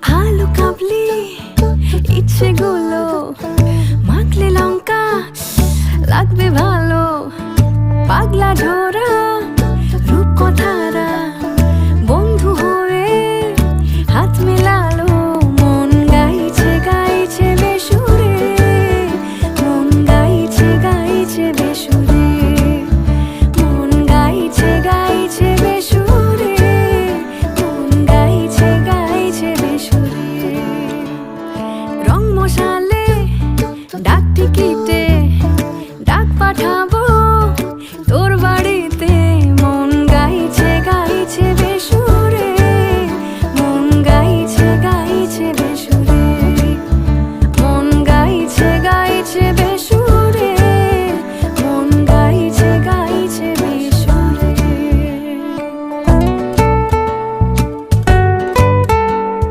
আলু কাবলি ইচ্ছেগুলো মাখলে লঙ্কা। লাগবে ভালো পাগলা ঢোরা রূপকথা